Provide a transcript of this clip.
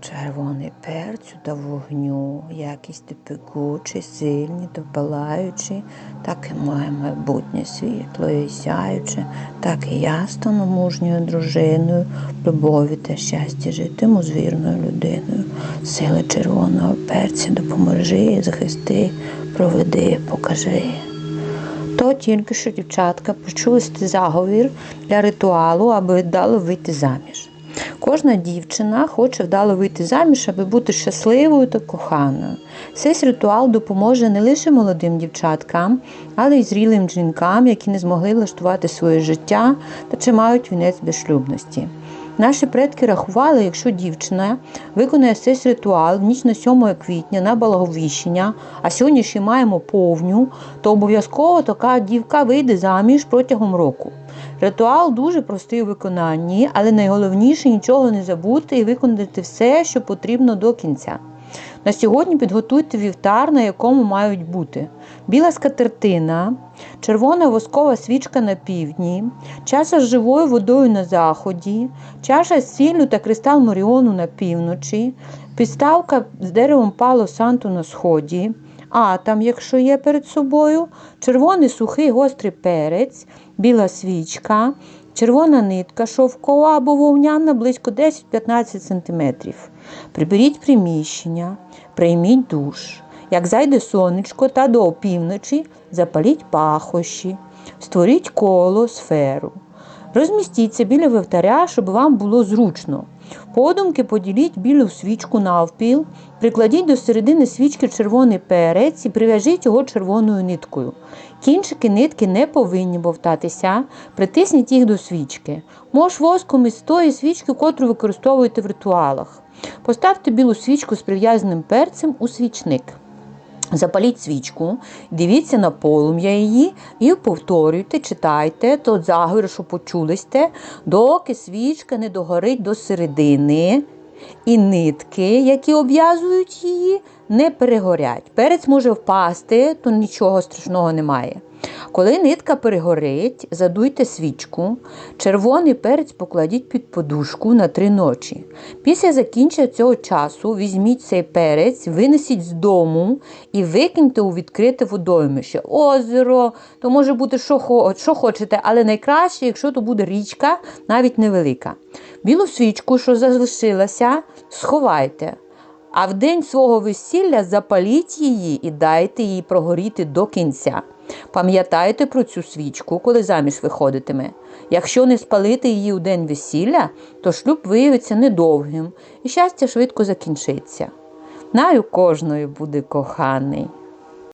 Червоний перцю та вогню, якість пекучий, сильний та так і має майбутнє світло і сяюче, так і я стану мужньою дружиною, любові та щасті житиму з вірною людиною. Сили червоного перця допоможи, захисти, проведи, покажи. То тільки що дівчатка почули заговір для ритуалу, аби вдало вийти заміж. Кожна дівчина хоче вдало вийти заміж, аби бути щасливою та коханою. Цей ритуал допоможе не лише молодим дівчаткам, але й зрілим жінкам, які не змогли влаштувати своє життя та чи мають вінець безшлюбності. Наші предки рахували, якщо дівчина виконує цей ритуал в ніч на 7 квітня на Благовіщення, а сьогодні ще маємо повню, то обов'язково така дівка вийде заміж протягом року. Ритуал дуже простий у виконанні, але найголовніше нічого не забути і виконати все, що потрібно до кінця. На сьогодні підготуйте вівтар, на якому мають бути. Біла скатертина, червона воскова свічка на півдні, чаша з живою водою на заході, чаша з сіллю та кристал Моріону на півночі, підставка з деревом пало санту на сході, атам, якщо є перед собою, червоний сухий гострий перець, біла свічка, червона нитка шовкова або вовняна близько 10-15 см. Приберіть приміщення, прийміть душ. Як зайде сонечко та до опівночі, запаліть пахощі, створіть коло, сферу. Розмістіться біля вівтаря, щоб вам було зручно. Подумки поділіть білу свічку навпіл, прикладіть до середини свічки червоний перець і прив'яжіть його червоною ниткою. Кінчики нитки не повинні бовтатися, притисніть їх до свічки. Мож воском із тої свічки, котру використовуєте в ритуалах. Поставте білу свічку з прив'язаним перцем у свічник. Запаліть свічку, дивіться на полум'я її і повторюйте, читайте тот заговір, що почули доки свічка не догорить до середини, і нитки, які обв'язують її, не перегорять. Перець може впасти, то нічого страшного немає. Коли нитка перегорить, задуйте свічку, червоний перець покладіть під подушку на три ночі. Після закінчення цього часу візьміть цей перець, винесіть з дому і викиньте у відкрите водоймище. Озеро, то може бути що, що хочете, але найкраще, якщо то буде річка, навіть невелика. Білу свічку, що залишилася, сховайте. А в день свого весілля запаліть її і дайте їй прогоріти до кінця. Пам'ятайте про цю свічку, коли заміж виходитиме. Якщо не спалити її у день весілля, то шлюб виявиться недовгим і щастя швидко закінчиться. Наю кожної буде коханий.